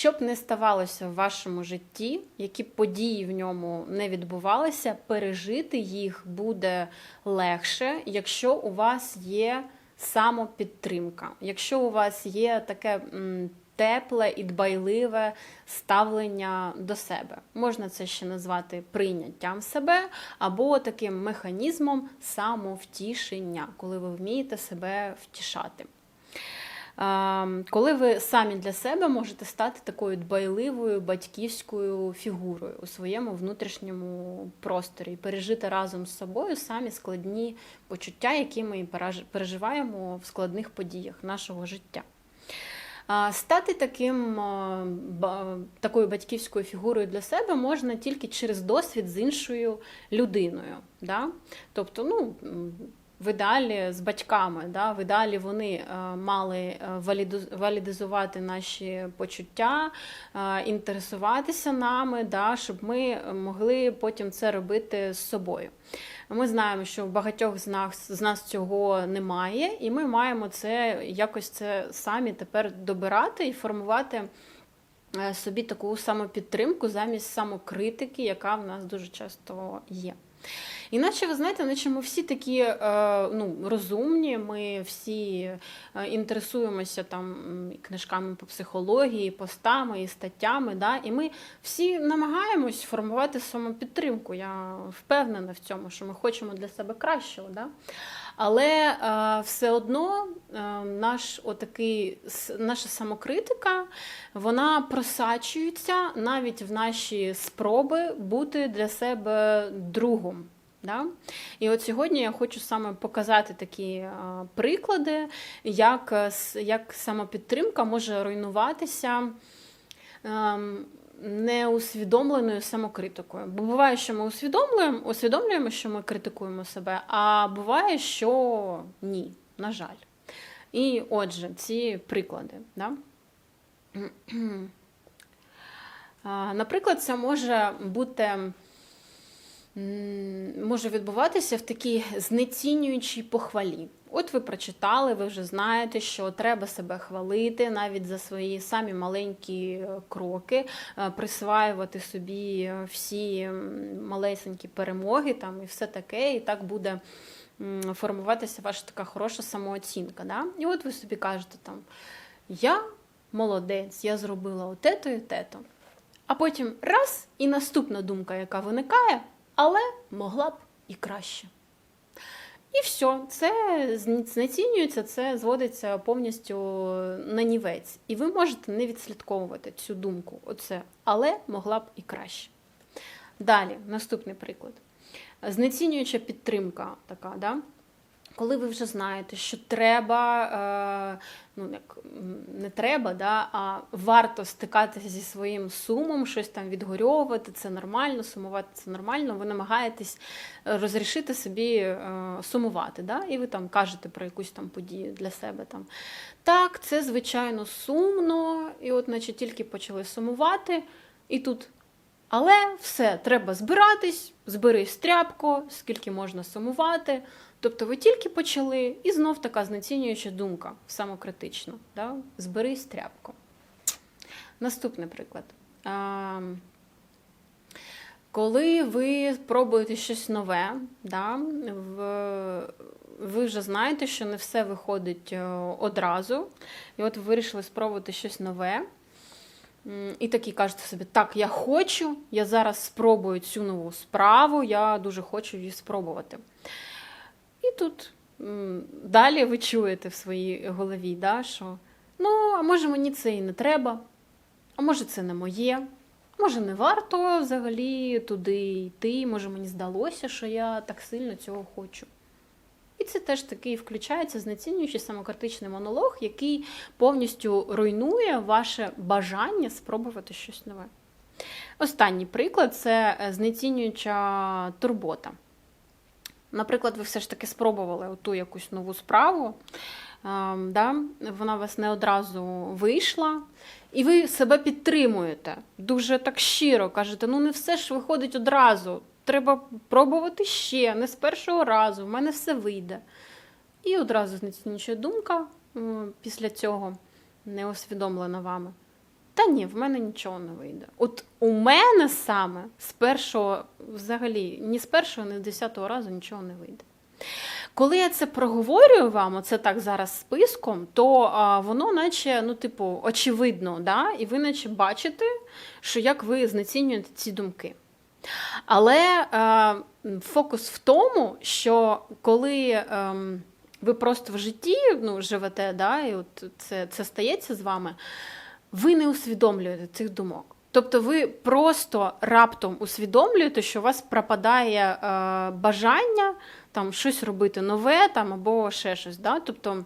Що б не ставалося в вашому житті, які події в ньому не відбувалися, пережити їх буде легше, якщо у вас є самопідтримка, якщо у вас є таке тепле і дбайливе ставлення до себе. Можна це ще назвати прийняттям себе або таким механізмом самовтішення, коли ви вмієте себе втішати. Коли ви самі для себе можете стати такою дбайливою батьківською фігурою у своєму внутрішньому просторі, і пережити разом з собою самі складні почуття, які ми переживаємо в складних подіях нашого життя. Стати таким, такою батьківською фігурою для себе можна тільки через досвід з іншою людиною. Да? Тобто, ну, в ідеалі з батьками, да? в ідеалі вони е, мали е, валідизувати наші почуття, е, інтересуватися нами, да? щоб ми могли потім це робити з собою. Ми знаємо, що в багатьох з нас, з нас цього немає, і ми маємо це якось це самі тепер добирати і формувати собі таку самопідтримку замість самокритики, яка в нас дуже часто є. Іначе, ви знаєте, наче ми всі такі е, ну, розумні, ми всі інтересуємося там книжками по психології, постами, і статтями. Да? І ми всі намагаємось формувати самопідтримку. Я впевнена в цьому, що ми хочемо для себе кращого. Да? Але е, все одно е, наш отакий, наша самокритика вона просачується навіть в наші спроби бути для себе другом. Да? І от сьогодні я хочу саме показати такі е, приклади, як, е, як самопідтримка може руйнуватися. ем, Неусвідомленою самокритикою. Бо буває, що ми усвідомлюємо, усвідомлюємо, що ми критикуємо себе, а буває, що ні, на жаль. І отже, ці приклади. Да? Наприклад, це може бути може відбуватися в такій знецінюючій похвалі. От ви прочитали, ви вже знаєте, що треба себе хвалити навіть за свої самі маленькі е, кроки, е, присваювати собі е, всі малесенькі перемоги там і все таке, і так буде формуватися ваша така хороша самооцінка. Да? І от ви собі кажете там: я молодець, я зробила отето і тето. А потім раз, і наступна думка, яка виникає, але могла б і краще. І все, це знецінюється, це зводиться повністю на нівець. І ви можете не відслідковувати цю думку, оце, але могла б і краще. Далі, наступний приклад. Знецінююча підтримка така, да? Коли ви вже знаєте, що треба, е, ну як не треба, да, а варто стикатися зі своїм сумом, щось там відгорьовувати, це нормально, сумувати це нормально. Ви намагаєтесь розрішити собі е, сумувати. Да? І ви там кажете про якусь там подію для себе. Там. Так, це звичайно сумно, і от, наче тільки почали сумувати, і тут. Але все, треба збиратись, зберись тряпко, скільки можна сумувати. Тобто ви тільки почали, і знов така знецінююча думка, самокритична. Да? Зберись тряпко. Наступний приклад. А, коли ви пробуєте щось нове, да, в, ви вже знаєте, що не все виходить е, одразу. І от ви вирішили спробувати щось нове. І такі кажете собі, так, я хочу, я зараз спробую цю нову справу, я дуже хочу її спробувати. І тут далі ви чуєте в своїй голові, да, що ну, а може мені це і не треба, а може це не моє, може не варто взагалі туди йти, може мені здалося, що я так сильно цього хочу. І це теж такий включається знецінюючий самокритичний монолог, який повністю руйнує ваше бажання спробувати щось нове. Останній приклад це е, знецінююча турбота. Наприклад, ви все ж таки спробували ту якусь нову справу, ем, да? вона вас не одразу вийшла, і ви себе підтримуєте дуже так щиро кажете, ну не все ж виходить одразу. Треба пробувати ще, не з першого разу, в мене все вийде. І одразу знецінююча думка після цього не усвідомлена вами. Та ні, в мене нічого не вийде. От у мене саме з першого, взагалі, ні з першого, ні з десятого разу нічого не вийде. Коли я це проговорюю вам, оце так зараз списком, то а, воно наче, ну, типу, очевидно, да? і ви наче бачите, що як ви знецінюєте ці думки. Але е, фокус в тому, що коли е, ви просто в житті ну, живете, да, і от це, це стається з вами, ви не усвідомлюєте цих думок. Тобто ви просто раптом усвідомлюєте, що у вас пропадає е, бажання там щось робити нове там, або ще щось. Да? Тобто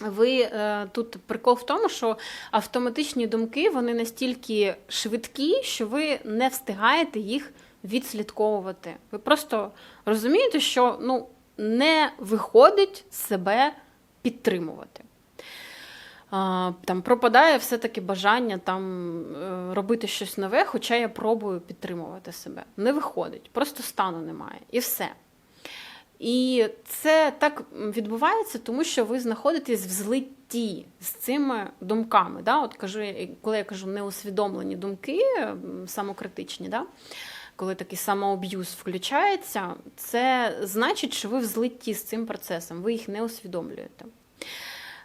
ви е, тут прикол в тому, що автоматичні думки вони настільки швидкі, що ви не встигаєте їх відслідковувати. Ви просто розумієте, що ну, не виходить себе підтримувати. Там пропадає все-таки бажання там е, робити щось нове, хоча я пробую підтримувати себе. Не виходить, просто стану немає. І все. І це так відбувається, тому що ви знаходитесь в злитті з цими думками. Да? От кажу, Коли я кажу неусвідомлені думки, самокритичні, да? коли такий самооб'юз включається, це значить, що ви в злитті з цим процесом, ви їх не усвідомлюєте.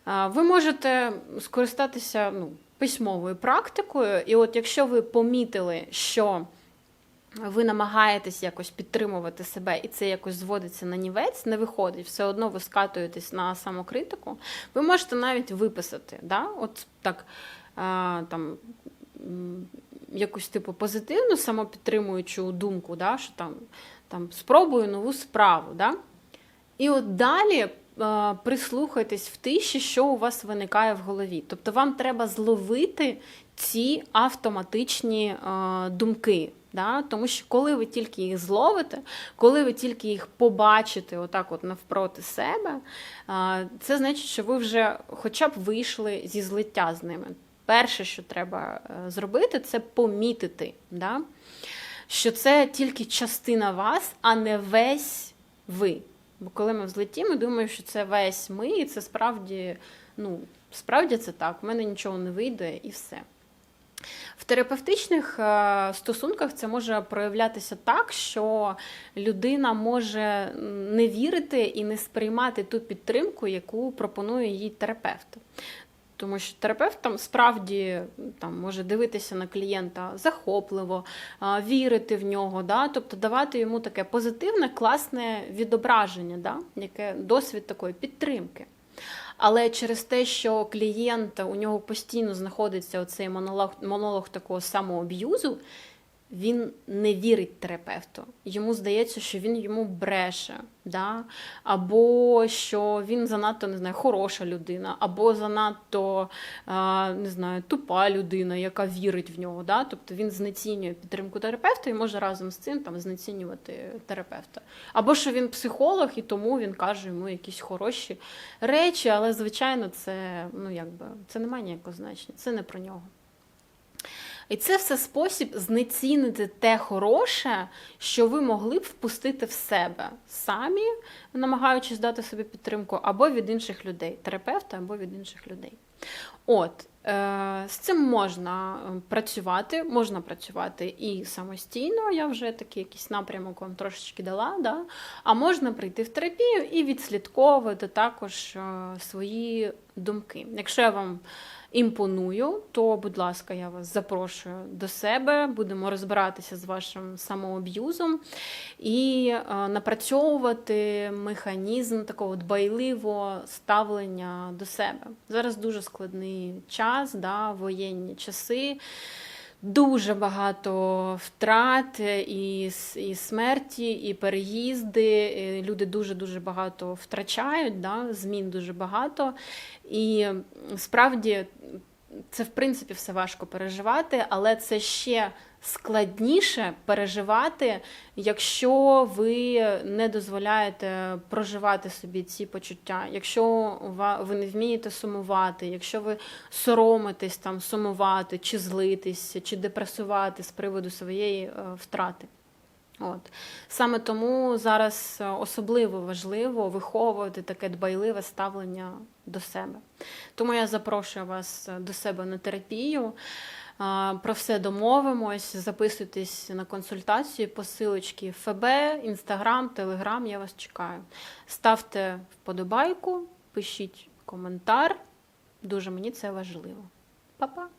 Ви можете скористатися ну, письмовою практикою, і от якщо ви помітили, що ви намагаєтесь якось підтримувати себе, і це якось зводиться на нівець, не виходить, все одно ви скатуєтесь на самокритику, ви можете навіть виписати, да? от так там. Якусь типу позитивну самопідтримуючу думку, да, що там там спробую нову справу. Да? І от далі прислухайтесь в тиші, що у вас виникає в голові. Тобто вам треба зловити ці автоматичні думки. Да? Тому що коли ви тільки їх зловите, коли ви тільки їх побачите отак от навпроти себе, це значить, що ви вже хоча б вийшли зі злиття з ними. Перше, що треба е, зробити, це помітити, да? що це тільки частина вас, а не весь ви. Бо коли ми взлеті, злеті, ми думаємо, що це весь ми, і це справді, ну, справді це так, в мене нічого не вийде і все. В терапевтичних е, стосунках це може проявлятися так, що людина може не вірити і не сприймати ту підтримку, яку пропонує їй терапевт. Тому що терапевт там справді там, може дивитися на клієнта захопливо, вірити в нього, да? тобто давати йому таке позитивне, класне відображення, да? яке досвід такої підтримки. Але через те, що клієнт у нього постійно знаходиться оцей монолог монолог такого самооб'юзу, він не вірить терапевту. Йому здається, що він йому бреше, да? або що він занадто не знаю, хороша людина, або занадто не знаю, тупа людина, яка вірить в нього. Да? Тобто він знецінює підтримку терапевта і може разом з цим там знецінювати терапевта. Або що він психолог, і тому він каже йому якісь хороші речі, але звичайно, це ну якби це не має ніякого значення, це не про нього. І це все спосіб знецінити те хороше, що ви могли б впустити в себе самі, намагаючись дати собі підтримку, або від інших людей, терапевта, або від інших людей. От, е, з цим можна е, працювати, можна працювати і самостійно, я вже такий якийсь напрямок вам трошечки дала, да? а можна прийти в терапію і відслідковувати також е, свої думки. Якщо я вам імпоную, то, будь ласка, я вас запрошую до себе, будемо розбиратися з вашим самооб'юзом і е, напрацьовувати механізм такого дбайливого ставлення до себе. Зараз дуже складний час, да, воєнні часи. Дуже багато втрат і і смерті, і переїзди. Люди дуже дуже багато втрачають, да? змін дуже багато. І справді це в принципі все важко переживати, але це ще складніше переживати, якщо ви не дозволяєте проживати собі ці почуття, якщо ви не вмієте сумувати, якщо ви соромитесь там сумувати, чи злитись, чи депресувати з приводу своєї е, втрати. От саме тому зараз особливо важливо виховувати таке дбайливе ставлення до себе. Тому я запрошую вас до себе на терапію. Про все домовимось. Записуйтесь на консультацію, посилочки ФБ, Інстаграм, Телеграм. Я вас чекаю. Ставте вподобайку, пишіть коментар. Дуже мені це важливо. Па-па!